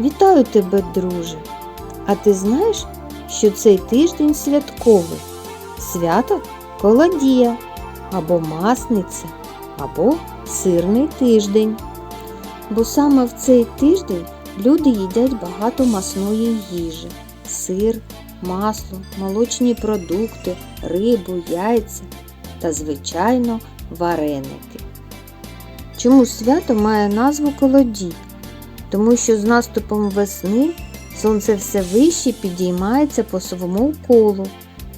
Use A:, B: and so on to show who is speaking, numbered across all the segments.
A: Вітаю тебе, друже! А ти знаєш, що цей тиждень святковий? Свято Колодія або Масниця, або Сирний тиждень. Бо саме в цей тиждень люди їдять багато масної їжі: сир, масло, молочні продукти, рибу, яйця та, звичайно, вареники. Чому свято має назву Колодій? Тому що з наступом весни сонце все вище підіймається по своєму колу,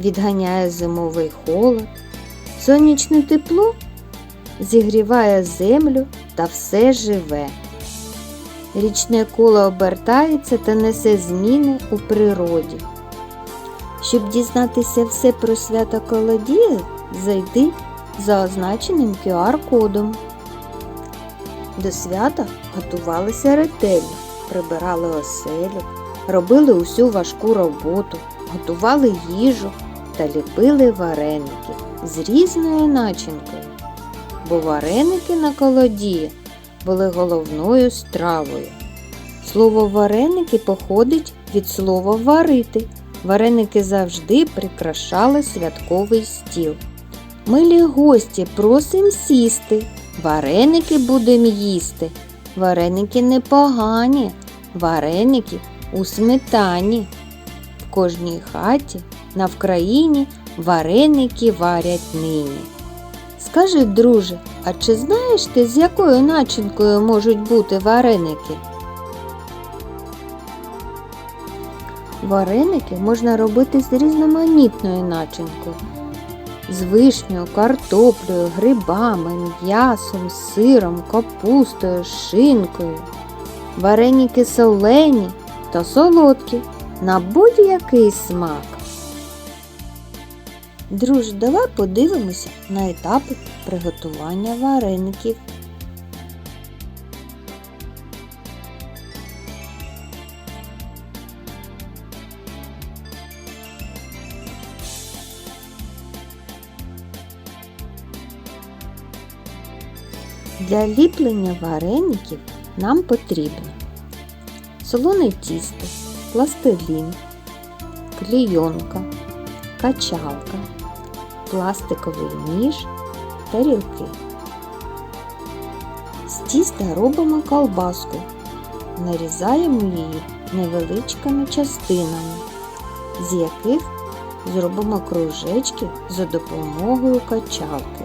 A: відганяє зимовий холод. Сонячне тепло зігріває землю та все живе. Річне коло обертається та несе зміни у природі. Щоб дізнатися все про свято Колодія, зайди за означеним QR-кодом. До свята готувалися ретельно, прибирали оселю, робили усю важку роботу, готували їжу та ліпили вареники з різною начинкою. Бо вареники на колоді були головною стравою. Слово вареники походить від слова варити. Вареники завжди прикрашали святковий стіл. Милі гості, просим сісти. Вареники будем їсти. Вареники непогані, вареники у сметані. В кожній хаті на Вкраїні вареники варять нині. Скажи, друже, а чи знаєш ти, з якою начинкою можуть бути вареники? Вареники можна робити з різноманітною начинкою з вишнею, картоплею, грибами, м'ясом, сиром, капустою, шинкою. Вареники солені та солодкі на будь-який смак. Друже, давай подивимося на етапи приготування вареників. Для ліплення вареників нам потрібно солоне тісто, пластилін, клійонка, качалка, пластиковий ніж, тарілки. З тіста робимо колбаску, нарізаємо її невеличкими частинами, з яких зробимо кружечки за допомогою качалки.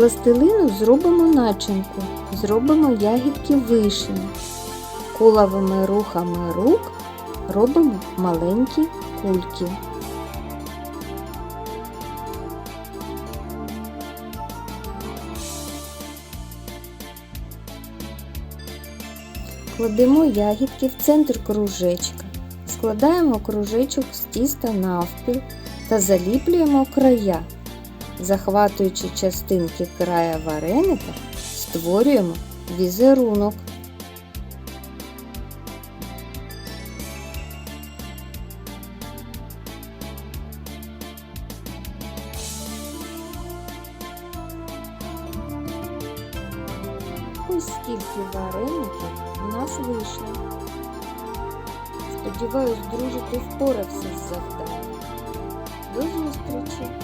A: Пластилину зробимо начинку, зробимо ягідки вишні. Коловими рухами рук робимо маленькі кульки. Кладемо ягідки в центр кружечка. Складаємо кружечок з тіста навпіл та заліплюємо края. Захватуючи частинки края вареника, створюємо візерунок. Ось скільки вареників у нас вийшло. Сподіваюсь, друже, ти впорався з завданням. До зустрічі!